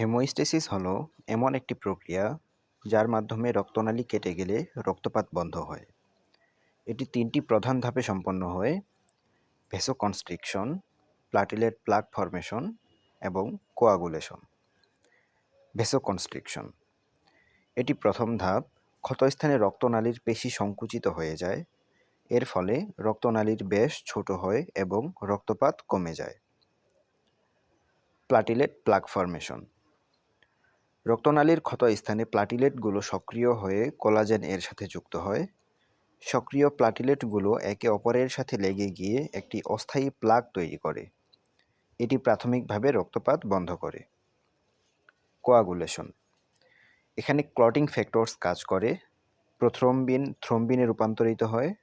Haemostasis হলো এমন একটি প্রক্রিয়া যার মাধ্যমে রক্তনালী কেটে গেলে রক্তপাত বন্ধ হয়। এটি তিনটি প্রধান ধাপে সম্পন্ন হয়, ভেসোকনস্ট্রিকশন প্লাটিলেট প্লাক ফর্মেশন এবং কোয়াগুলেশন। ভেসোকনস্ট্রিকশন, এটি প্রথম ধাপ, ক্ষতস্থানে রক্তনালীর পেশি সংকুচিত হয়ে যায়, এর ফলে রক্তনালীর বেশ ছোট হয় এবং রক্তপাত কমে যায়। প্লাটিলেট প্লাক ফর্মেশন রক্তনালীর ক্ষত স্থানে প্লাটিলেটগুলো সক্রিয় হয়ে কোলাজেন এর সাথে যুক্ত হয়। সক্রিয় প্লাটিলেটগুলো একে অপরের সাথে লেগে গিয়ে একটি অস্থায়ী প্লাক তৈরি করে। এটি প্রাথমিকভাবে রক্তপাত বন্ধ করে। কোয়াগুলেশন। এখানে ক্লটিং ফ্যাক্টরস কাজ করে, প্রথ্রম্বিন থ্রম্বিনে রূপান্তরিত হয়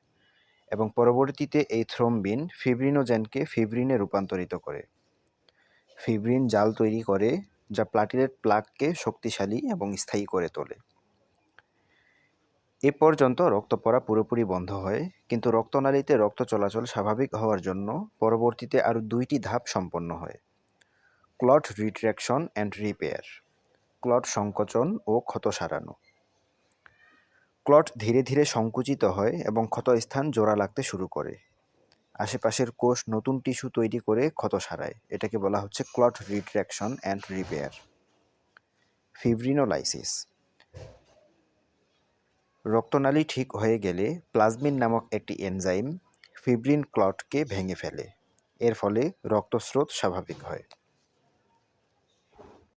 এবং পরবর্তীতে এই থ্রম্বিন ফিব্রিনোজেনকে ফিব্রিনে রূপান্তরিত করে। ফিব্রিন জাল তৈরি করে যা প্লাটিলেট প্লাককে শক্তিশালী এবং স্থায়ী করে তোলে। এ পর্যন্ত রক্ত পড়া পুরোপুরি বন্ধ হয়, কিন্তু রক্তনালীতে রক্ত চলাচল স্বাভাবিক হওয়ার জন্য পরবর্তীতে আরও দুইটি ধাপ সম্পন্ন হয়। Clot retraction and repair, clot সংকোচন ও ক্ষত সারানো। ক্লট ধীরে ধীরে সংকুচিত হয় এবং ক্ষতস্থান জোড়া লাগতে শুরু করে। আশেপাশের কোষ নতুন টিস্যু তৈরি করে ক্ষত সারায়। এটাকে বলা হচ্ছে clot retraction and repair. Fibrinolysis. রক্তনালী ঠিক হয়ে গেলে প্লাজমিন নামক একটি এনজাইম ফিব্রিন ক্লটকে ভেঙে ফেলে। এর ফলে রক্তস্রোত স্বাভাবিক হয়।